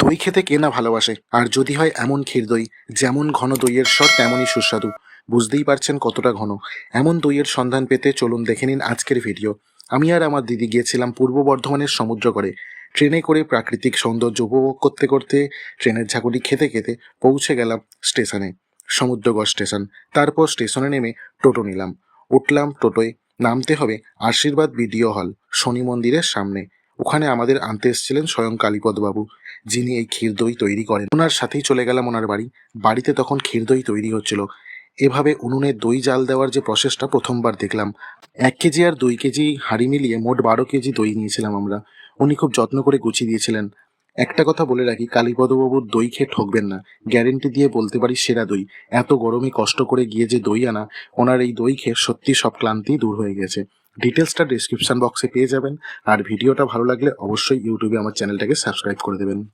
দই খেতে কে না ভালোবাসে? আর যদি হয় এমন ক্ষীর দই, যেমন ঘন দইয়ের স্বর তেমনই সুস্বাদু। বুঝতেই পারছেন কতটা ঘন। এমন দইয়ের সন্ধান পেতে চলুন দেখে নিন আজকের ভিডিও। আমি আর আমার দিদি গিয়েছিলাম পূর্ব বর্ধমানের সমুদ্রগড়ে ট্রেনে করে প্রাকৃতিক সৌন্দর্য উপভোগ করতে করতে ট্রেনের ঝাঁকুনি খেতে খেতে পৌঁছে গেলাম স্টেশনে, সমুদ্রগড় স্টেশন। তারপর স্টেশনে নেমে টোটো নিলাম। উঠলাম টোটোয়, নামতে হবে আশীর্বাদ বিডিও হল, শনি মন্দিরের সামনে। ওখানে আমাদের আনতে এসেছিলেন স্বয়ং কালীপদ বাবু যিনি এই ক্ষীর দই তৈরি করেন। ওনার সাথেই চলে গেলাম ওনার বাড়ি। বাড়িতে তখন ক্ষীর দই তৈরি হচ্ছিল। এভাবে উনুনে দই জাল দেওয়ার যে প্রসেসটা প্রথমবার দেখলাম। এক কেজি আর দুই কেজি হাঁড়ি মিলিয়ে মোট বারো কেজি দই নিয়েছিলাম আমরা। উনি খুব যত্ন করে গুছিয়ে দিয়েছিলেন। একটা কথা বলে রাখি, কালীপদবাবুর দই খেয়ে ঠকবেন না। গ্যারেন্টি দিয়ে বলতে পারি সেরা দই। এত গরমে কষ্ট করে গিয়ে যে দই আনা, ওনার এই দই খেয়ে সত্যি সব ক্লান্তি দূর হয়ে গেছে। ডিটেলসটা ডিসক্রিপশন বক্সে পেয়ে যাবেন। আর ভিডিওটা ভালো লাগলে অবশ্যই ইউটিউবে আমার চ্যানেলটাকে সাবস্ক্রাইব করে দেবেন।